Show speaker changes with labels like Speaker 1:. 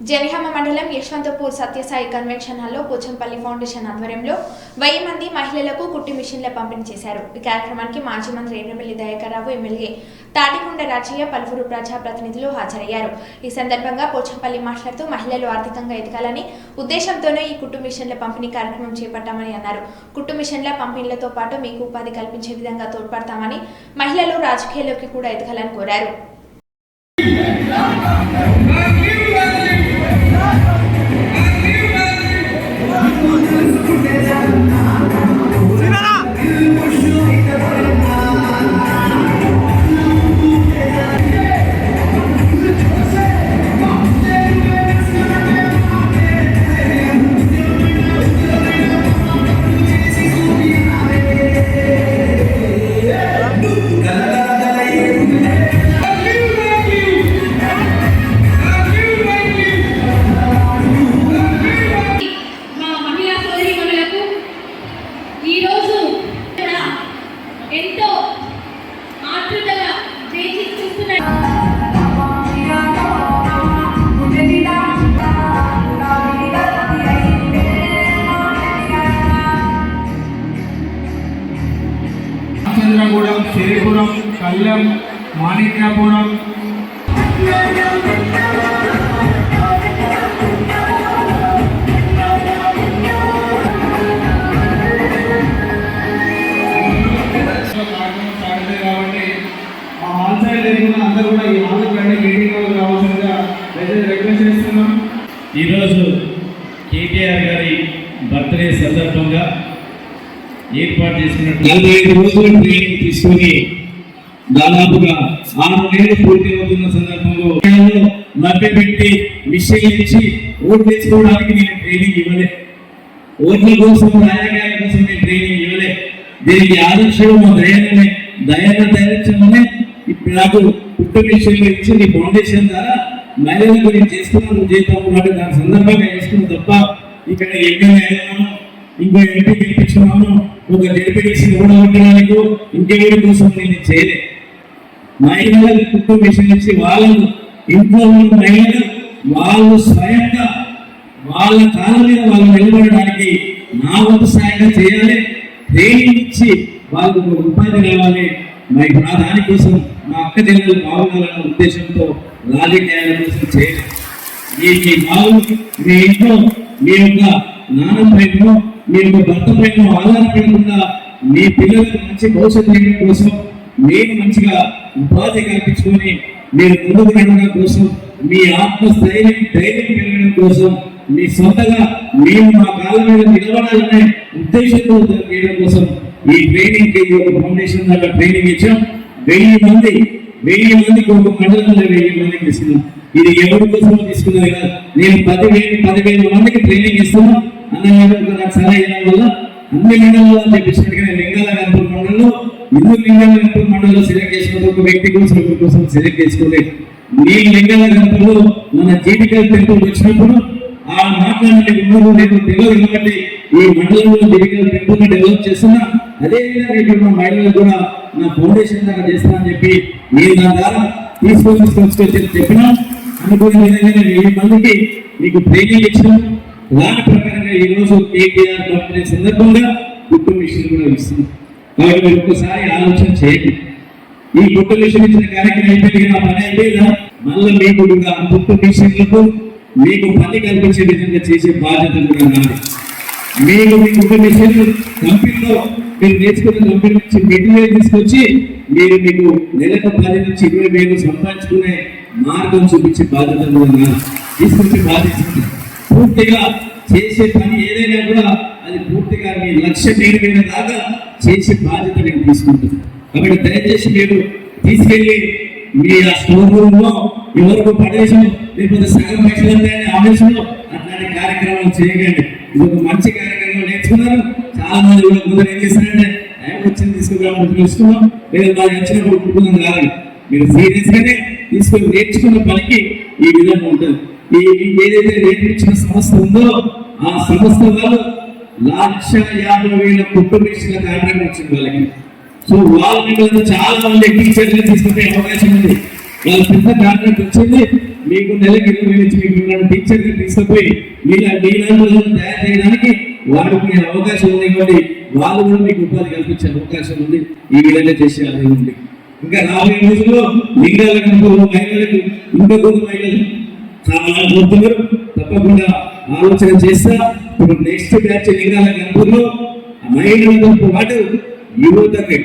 Speaker 1: జనిహమ మండలం యశ్వంతపూర్ సత్యసాయి కన్వెన్షన్ హాల్లో పోచంపల్లి ఫౌండేషన్ ఆధ్వర్యంలో వెయ్యి మంది మహిళలకు కుట్టి మిషన్ల పంపిణీ చేశారు. ఈ కార్యక్రమానికి మాజీ మంత్రి ఎర్రబెల్లి దయాకర్రావు ఎమ్మెల్యే తాటికొండ రాజయ్య పలువురు ప్రజాప్రతినిధులు హాజరయ్యారు. ఈ సందర్భంగా పోచంపల్లి మాట్లాడుతూ మహిళలు ఆర్థికంగా ఎదగాలని ఉద్దేశంతోనే ఈ కుట్టు మిషన్ల పంపిణీ కార్యక్రమం చేపట్టామని అన్నారు. కుట్టు మిషన్ల పంపిణీలతో పాటు మీకు ఉపాధి కల్పించే విధంగా తోడ్పడతామని మహిళలు రాజకీయాల్లోకి కూడా ఎదగాలని కోరారు.
Speaker 2: చంద్రగూడెం సిరిపురం కళ్ళెం మాణిక్యాపురం. కాబట్టి ఆ అందరూ కూడా ఈ హాల్ కంటే మీటింగ్ రావాల్సిందిగా రిక్వెస్ట్ చేస్తున్నాం.
Speaker 3: ఈరోజు కేటీఆర్ గారి బర్త్డే సందర్భంగా ఏర్పాటు చేసిన నలభై ఐదు రోజుల ట్రైనింగ్ తీసుకుని దాదాపుగా ఆరు నెలలు పూర్తి అవుతున్న సందర్భంలో మభ్యపెట్టి మిషన్ ఇచ్చి ఓట్లు తెచ్చుకోవడానికి నేను ట్రైనింగ్ ఇవ్వలే. ఓట్ల కోసం రాజకీయాల కోసం నేను ట్రైనింగ్ ఇవ్వలే. దీనికి ఆదర్శం మా దయాన్ని దయాన్న దయచమని ఇప్పుడు నాకు పుట్టు విషయంలో ఇచ్చి నీ ఫౌండేషన్ ద్వారా మహిళల గురించి చేస్తున్నాను జీతం ఉన్నట్టు దాని సందర్భంగా చేసుకున్నాను తప్ప ఇక్కడ ఎమ్మెల్యే అయినాను ఇంకో ఎంపీ గెలిపించుకున్నాను. ఒక జడ్పీటీసీ ఓడగొట్టడానికి ఇంకెవరి కోసం నేను చేయలే. మహిళలకు కుటుంబ విషయం ఇచ్చి వాళ్ళను ఇంట్లో ఉన్న మహిళలు వాళ్ళు స్వయంగా వాళ్ళ కాలం మీద వాళ్ళు నిలబడడానికి నా వంతు సాయంగా చేయాలి. ట్రైనింగ్ ఇచ్చి వాళ్ళకు ఒక ఉపాధి రావాలి మరి నా దానికోసం నా అక్క చెల్లెలు బాగుండాలన్న ఉద్దేశంతో రాజకీయాల కోసం చేయాలి మీ మీ బావు మీ ఇంట్లో మీ యొక్క నాన్న పైన మీ యొక్క భర్త పైన ఆధారపడకుండా మీ పిల్లలకు మంచి భవిష్యత్తు కోసం మీరు మంచిగా ఉపాధి కల్పించుకొని మీరు ముందుకు నడవడం కోసం మీ ఆత్మస్థైర్యం ధైర్యం పెరగడం కోసం మీ సొంతగా మేము మా కాళ్ళ మీద నిలబడాలనే ఉద్దేశంతో చేయడం కోసం ఈ ట్రైనింగ్కి ఒక ఫౌండేషన్ ద్వారా ట్రైనింగ్ ఇచ్చాం. వెయ్యి మంది వెయ్యి మందికి ఒక మండలంలో వెయ్యి మందికి ఇస్తున్నాం ఇది ఎవరి కోసం తీసుకున్నది కాదు నేను పదివేలు పదివేల మందికి ట్రైనింగ్ ఇస్తున్నాం. అన్నగారు నాకు సలహా ఇవ్వడం వల్ల అన్ని మండలాల్లో చెప్పినట్టుగా లింగాల మండలంలో లింగాల మండలంలో సెలెక్ట్ చేసుకున్న ఒక వ్యక్తి కోసం ఒకరి కోసం సెలెక్ట్ చేసుకోలేదు. నేను లింగాల మన జీవికల్ టెంపుల్ వచ్చినప్పుడు ఆ మాట్లాడే ఉన్నారు నేను తెలియదు ఈ మండలంలో జీవికల్ టెంపుల్ డెవలప్ చేస్తున్నా. అదే విధంగా ఇక్కడ కూడా నా ఫౌండేషన్ ద్వారా చేస్తానని చెప్పి నేను నా ద్వారా తీసుకొని తీసుకొచ్చి చెప్పినా. అనుకున్న విధంగా మందికి మీకు ట్రైనింగ్ ఇచ్చినాం. దాని ప్రకారంగా ఈ రోజు కేటీఆర్ బర్త్డే సందర్భంగా గుట్టు మిషన్ కూడా ఇస్తుంది. కాబట్టి మీరు ఒక్కసారి ఆలోచన చేయండి. ఈ గుట్టు మిషన్ ఇచ్చిన కార్యక్రమం అయిపోయింది నా పని అయిపోయిందా? మళ్ళీ మీకు కూడా గుట్టు మిషన్లకు మీకు పని కల్పించే విధంగా చేసే బాధ్యత కూడా నాది. మీరు మీ గుట్టు మిషన్ కంపెనీలో మీరు నేర్చుకున్న కంపెనీ నుంచి మెటీరియల్ తీసుకొచ్చి మీరు మీకు నెలకు పది నుంచి ఇరవై వేలు సంపాదించుకునే మార్గం చూపించే బాధ్యత కూడా నాది. తీసుకొచ్చి బాధ్యత పూర్తిగా చేసే పని ఏదైనా కూడా అది పూర్తిగా మీ లక్ష్యం నెరవేరే దాకా చేసే బాధ్యత నేను తీసుకుంటాను కాబట్టి దయచేసి మీరు తీసుకెళ్ళి మీ ఆ స్టోర్ రూమ్లో ఎవరికి పడేసం లేకపోతే సగం పైసలు ఉంటాయని ఆవేశంలో అట్లాంటి కార్యక్రమాలు చేయకండి ఇది ఒక మంచి కార్యక్రమం నేర్చుకున్నారు చాలా మంది కూడా ముందు ఏం చేస్తారంటే "ఏం వచ్చింది తీసుకురావడం తెలుసుకున్నాం లేదా మాకు వచ్చినప్పుడు కుటుంబం కాదు మీరు సీరియస్గానే తీసుకొని నేర్చుకున్న పనికి ఈ విధంగా ఉంటుంది. ఈ ఏదైతే నేర్పించిన సంస్థ ఉందో ఆ సంస్థ వాళ్ళు లక్ష యాభై వేల కుటుంబీక్షల కార్యక్రమం వచ్చింది వాళ్ళకి. సో వాళ్ళ చాలా మంది టీచర్లు తీసుకునే అవకాశం ఉంది. వాళ్ళ పెద్ద కాంట్రాక్ట్ వచ్చింది. మీకు నెలకి ఇరవై నుంచి ఇచ్చి టీచర్ని తీసుకుపోయి మీలా మీలాంటి తయారు చేయడానికి వాడుకునే అవకాశం ఉంది కాబట్టి వాళ్ళు కూడా మీకు ఉపాధి కల్పించే అవకాశం ఉంది. ఈ విధంగా చేసే అది ఉంది. ఇంకా రాబోయే రోజుల్లో లింగాలకు కంపెనీ మహిళలకు ఇంకా కొన్ని మహిళలు చాలా పోతున్నారు తప్పకుండా ఆలోచన చేస్తా. ఇప్పుడు నెక్స్ట్ బ్యాచ్ లింగాల కంపెనీలో మహిళలతో పాటు యువతకి